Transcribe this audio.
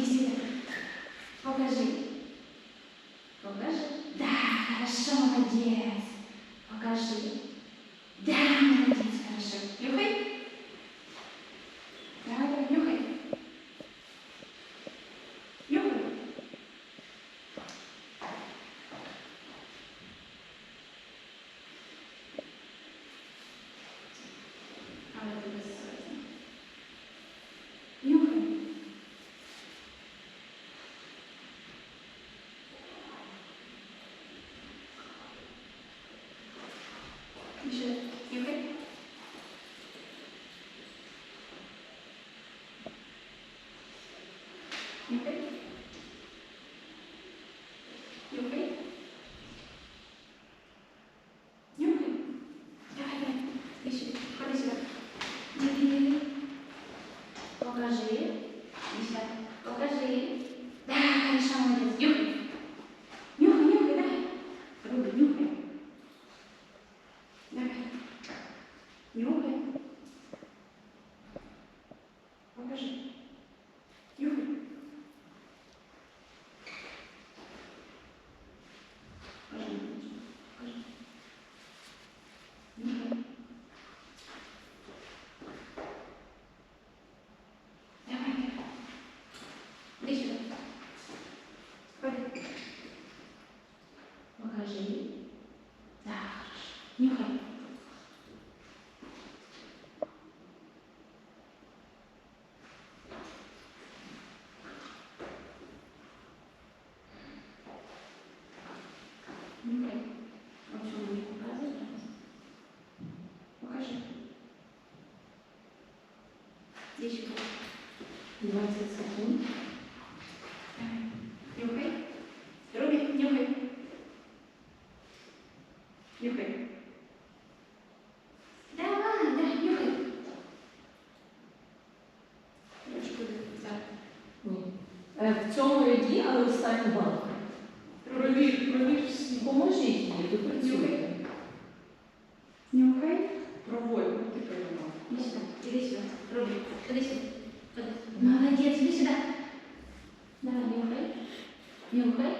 Иди сюда. Покажи. Покажи. Да, хорошо, молодец. Покажи. Да, молодец, хорошо. Нюхай. Давай, давай, нюхай. Нюхай. Але ти безсовісна. Нюхай. Ще нюхай. Нюхай. Нюхай. Нюхай. Давай, давай. Иди сюда. Ходи сюда. Иди, иди, иди. Покажи. Сюда. Покажи. Да, хорошо, молодец. Нюхай. Нюхай, нюхай, давай. Руби, нюхай. Давай. Нюхай. Покажи. Нюхай. Покажи. Покажи. Нюхай. Давай, давай. Иди сюда. Ходи. Покажи. Хорошо. Нюхай. Нюхай. Что мне показывай, пожалуйста. Покажи. Иди сюда. 20 секунд. Нюхай. Руби. Нюхай. В цьому ряді, але остання банку. Провір, провір всі. Поможіть їй, допрацюйте. Нюхай. Проводь, ну ти приймав. Иди сюда, иди сюда. Руби, ходи сюда. Ходи. Молодец, иди сюда. Давай, нюхай. Нюхай.